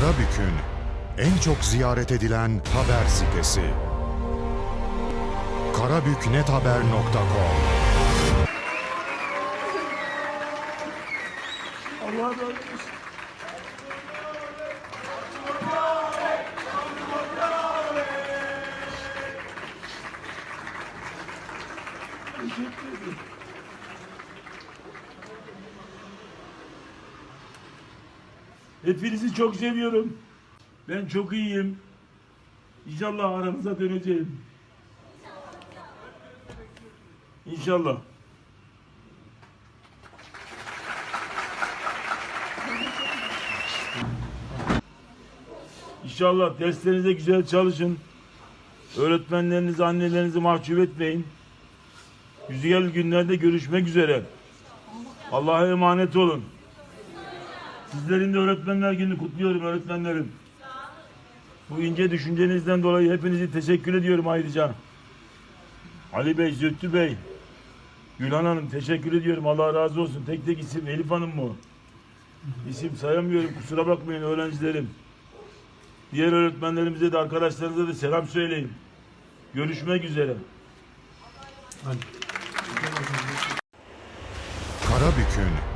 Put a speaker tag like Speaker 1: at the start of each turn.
Speaker 1: Karabük'ün en çok ziyaret edilen haber sitesi. karabüknethaber.com
Speaker 2: Allah razı olsun. Teşekkür. Hepinizi çok seviyorum. Ben çok iyiyim. İnşallah aranıza döneceğim. İnşallah. İnşallah derslerinize güzel çalışın. Öğretmenlerinizi, annelerinizi mahcup etmeyin. Güzel günlerde görüşmek üzere. Allah'a emanet olun. Sizlerin de öğretmenler günü kutluyorum öğretmenlerim. Bu ince düşüncenizden dolayı hepinizi teşekkür ediyorum ayrıca. Ali Bey, Zühtü Bey, Gülhan Hanım teşekkür ediyorum. Allah razı olsun. Tek tek isim Elif Hanım mı? İsim sayamıyorum. Kusura bakmayın öğrencilerim. Diğer öğretmenlerimize de arkadaşlarınıza da selam söyleyin. Görüşmek üzere.
Speaker 1: Karabük'ün